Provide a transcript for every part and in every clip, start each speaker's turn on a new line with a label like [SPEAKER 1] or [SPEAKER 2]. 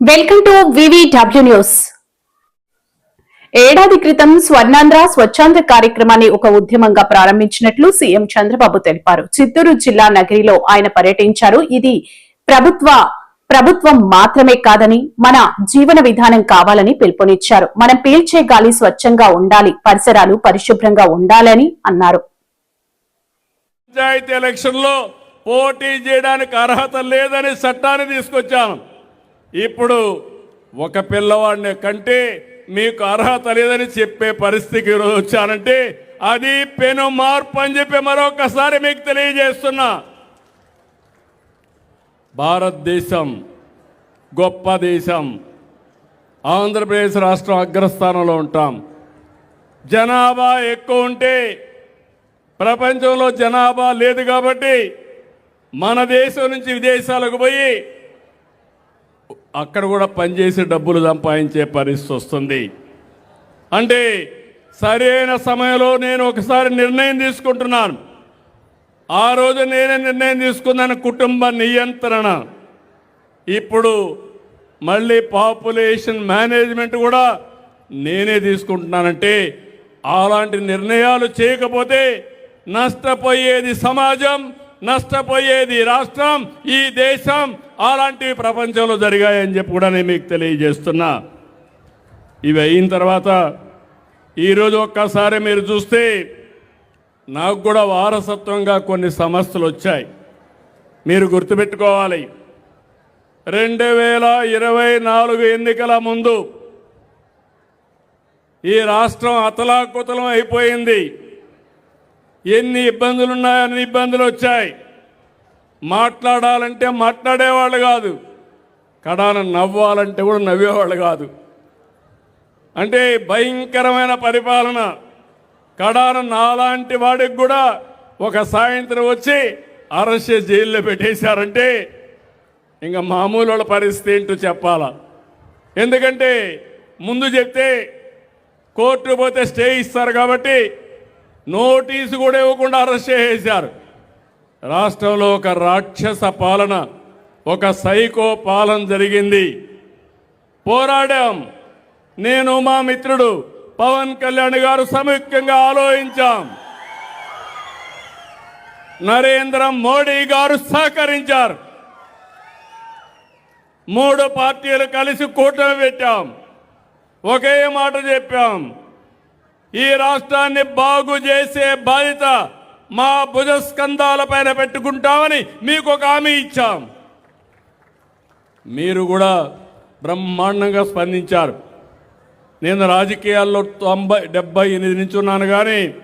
[SPEAKER 1] Welcome to VVW news ఏడాది క్రితం స్వర్ణాంధ్ర స్వచ్ఛాంధ్ర కార్యక్రమాన్ని ఒక ఉద్యమంగా ప్రారంభించినట్లు సీఎం చంద్రబాబు తెలిపారు. చిత్తూరు జిల్లా నగరిలో ఆయన పర్యటించారు. ఇది ప్రభుత్వ ప్రభుత్వం మాత్రమే కాదని మన జీవన విధానం కావాలని పిలుపునిచ్చారు. మనం పీల్చే గాలి స్వచ్ఛంగా ఉండాలి పరిసరాలు పరిశుభ్రంగా ఉండాలని అన్నారు.
[SPEAKER 2] పంచాయతీ పోటీ చేయడానికి అర్హత లేదని చట్టాన్ని తీసుకొచ్చాను. ఇప్పుడు ఒక పిల్లవాడిని కంటే మీకు అర్హత లేదని చెప్పే పరిస్థితికి ఈరోజు వచ్చానంటే అది పెను మార్పు అని చెప్పి మరొకసారి మీకు తెలియజేస్తున్నా. భారతదేశం గొప్ప దేశం. ఆంధ్రప్రదేశ్ రాష్ట్రం అగ్రస్థానంలో ఉంటాం. జనాభా ఎక్కువ ఉంటే ప్రపంచంలో జనాభా లేదు కాబట్టి మన దేశం నుంచి విదేశాలకు పోయి అక్కడ కూడా పనిచేసి డబ్బులు సంపాదించే పరిస్థితి వస్తుంది. అంటే సరైన సమయంలో నేను ఒకసారి నిర్ణయం తీసుకుంటున్నాను. ఆ రోజు నేనే నిర్ణయం తీసుకున్నాను కుటుంబ నియంత్రణ. ఇప్పుడు మళ్ళీ పాపులేషన్ మేనేజ్మెంట్ కూడా నేనే తీసుకుంటున్నానంటే అలాంటి నిర్ణయాలు చేయకపోతే నష్టపోయేది సమాజం నష్టపోయేది రాష్ట్రం ఈ దేశం అలాంటివి ప్రపంచంలో జరిగాయని చెప్పి కూడా నేను మీకు తెలియజేస్తున్నా. ఇవి అయిన తర్వాత ఈరోజు ఒక్కసారి మీరు చూస్తే నాకు కూడా వారసత్వంగా కొన్ని సమస్యలు వచ్చాయి. మీరు గుర్తుపెట్టుకోవాలి. రెండు వేల ఇరవై నాలుగు ఎన్నికల ముందు ఈ రాష్ట్రం అతలాకుతలం అయిపోయింది. ఎన్ని ఇబ్బందులు ఉన్నాయో అన్ని ఇబ్బందులు వచ్చాయి. మాట్లాడాలంటే మాట్లాడేవాళ్ళు కాదు. కడాన నవ్వాలంటే కూడా నవ్వేవాళ్ళు కాదు. అంటే భయంకరమైన పరిపాలన. కడాన నాలాంటి వాడికి కూడా ఒక సాయంత్రం వచ్చి అరెస్ట్ జైల్లో పెట్టేశారంటే ఇంకా మామూలు వాళ్ళ పరిస్థితి ఏంటో చెప్పాలా? ఎందుకంటే ముందు చెప్తే కోర్టు పోతే స్టే ఇస్తారు కాబట్టి నోటీసు కూడా ఇవ్వకుండా అరెస్ట్ చేసేశారు. రాష్ట్రంలో ఒక రాక్షస పాలన ఒక సైకో పాలన జరిగింది. పోరాడాం. నేను మా మిత్రుడు పవన్ కళ్యాణ్ గారు సంయుక్తంగా ఆలోచించాం. నరేంద్ర మోడీ గారు సహకరించారు. మూడు పార్టీలు కలిసి కూటమి పెట్టాం. ఒకే మాట చెప్పాం. ఈ రాష్ట్రాన్ని బాగు చేసే బాధ్యత మా భుజస్కంధాల పైన పెట్టుకుంటామని మీకు ఒక హామీ ఇచ్చాం. మీరు కూడా బ్రహ్మాండంగా స్పందించారు. నేను రాజకీయాల్లో తొంభై డెబ్బై ఎనిమిది నుంచి ఉన్నాను కానీ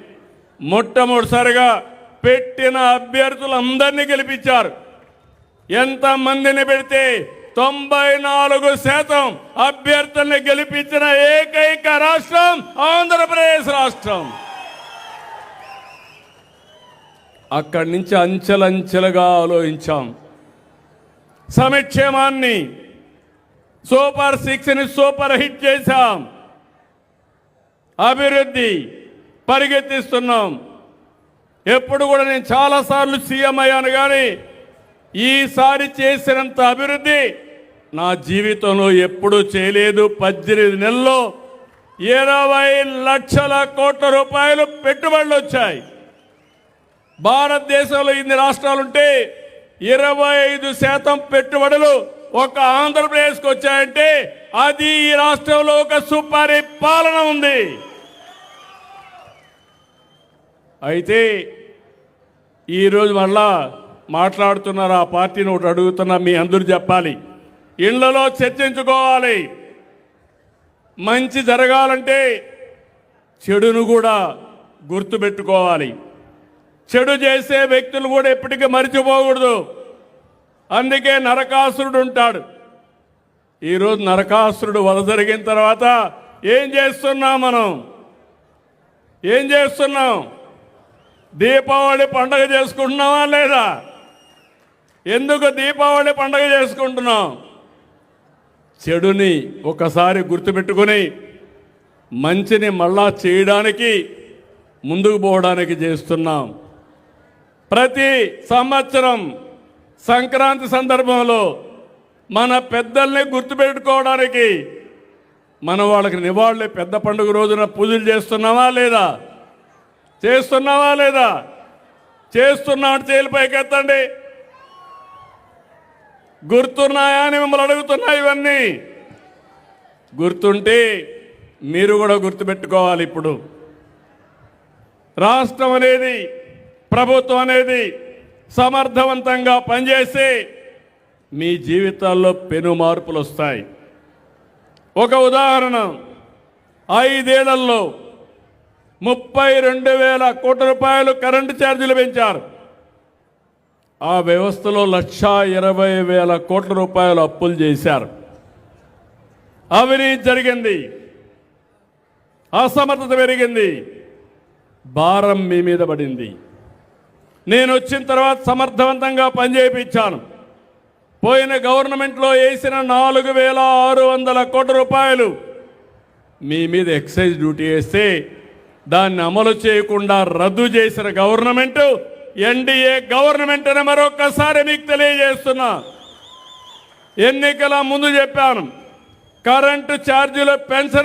[SPEAKER 2] మొట్టమొదటిసారిగా పెట్టిన అభ్యర్థులందరినీ గెలిపించారు. ఎంతమందిని పెడితే తొంభై నాలుగు శాతం అభ్యర్థుల్ని గెలిపించిన ఏకైక రాష్ట్రం ఆంధ్రప్రదేశ్ రాష్ట్రం. అక్కడి నుంచి అంచెలంచెలుగా ఆలోచించాం. సమక్షేమాన్ని సూపర్ సిక్స్ని సూపర్ హిట్ చేశాం. అభివృద్ధి పరిగెత్తిస్తున్నాం. ఎప్పుడు కూడా నేను చాలాసార్లు సీఎం అయ్యాను కానీ ఈసారి చేసినంత అభివృద్ధి నా జీవితంలో ఎప్పుడూ చేయలేదు. పద్దెనిమిది నెలల్లో ఇరవై లక్షల కోట్ల రూపాయలు పెట్టుబడులు వచ్చాయి. భారతదేశంలో ఇన్ని రాష్ట్రాలుంటే ఇరవై ఐదు శాతం పెట్టుబడులు ఒక ఆంధ్రప్రదేశ్కి వచ్చాయంటే అది ఈ రాష్ట్రంలో ఒక సుపరి పాలన ఉంది. అయితే ఈరోజు మళ్ళా మాట్లాడుతున్నారు ఆ పార్టీని ఒకటి అడుగుతున్నా మీ అందరూ చెప్పాలి. ఇళ్ళలో చర్చించుకోవాలి. మంచి జరగాలంటే చెడును కూడా గుర్తుపెట్టుకోవాలి. చెడు చేసే వ్యక్తులు కూడా ఎప్పటికీ మరిచిపోకూడదు. అందుకే నరకాసురుడు ఉంటాడు. ఈరోజు నరకాసురుడు వల జరిగిన తర్వాత ఏం చేస్తున్నాం మనం? ఏం చేస్తున్నాం? దీపావళి పండగ చేసుకుంటున్నావా లేదా? ఎందుకు దీపావళి పండగ చేసుకుంటున్నాం? చెడుని ఒకసారి గుర్తుపెట్టుకొని మంచిని మళ్ళా చేయడానికి ముందుకు పోవడానికి చేస్తున్నాం. ప్రతి సంవత్సరం సంక్రాంతి సందర్భంలో మన పెద్దల్ని గుర్తుపెట్టుకోవడానికి మన వాళ్ళకి నివాళులు పెద్ద పండుగ రోజున పూజలు చేస్తున్నావా లేదా? చేస్తున్నావా లేదా? చేస్తున్నాడు చేలు పైకెత్తండి. గుర్తున్నాయా అని మిమ్మల్ని అడుగుతున్నా ఇవన్నీ. గుర్తుంటే మీరు కూడా గుర్తుపెట్టుకోవాలి ఇప్పుడు. రాష్ట్రం అనేది ప్రభుత్వం అనేది సమర్థవంతంగా పనిచేసి మీ జీవితాల్లో పెను మార్పులు వస్తాయి. ఒక ఉదాహరణ ఐదేళ్ళలో ముప్పై రెండు వేల కోట్ల రూపాయలు కరెంటు ఛార్జీలు పెంచారు. ఆ వ్యవస్థలో లక్షా ఇరవై వేల కోట్ల రూపాయలు అప్పులు చేశారు. అవినీతి జరిగింది. అసమర్థత పెరిగింది. భారం మీ మీద పడింది. నేను వచ్చిన తర్వాత సమర్థవంతంగా పనిచేయించాను పోయిన గవర్నమెంట్లో వేసిన నాలుగు వేల ఆరు వందల కోట్ల రూపాయలు మీ మీద ఎక్సైజ్ డ్యూటీ వేస్తే దాన్ని అమలు చేయకుండా రద్దు చేసిన గవర్నమెంట్ ఎన్డీఏ గవర్నమెంట్ అని మరొకసారి మీకు తెలియజేస్తున్నా. ఎన్నికల ముందు చెప్పాను కరెంటు ఛార్జీలు పెన్షన్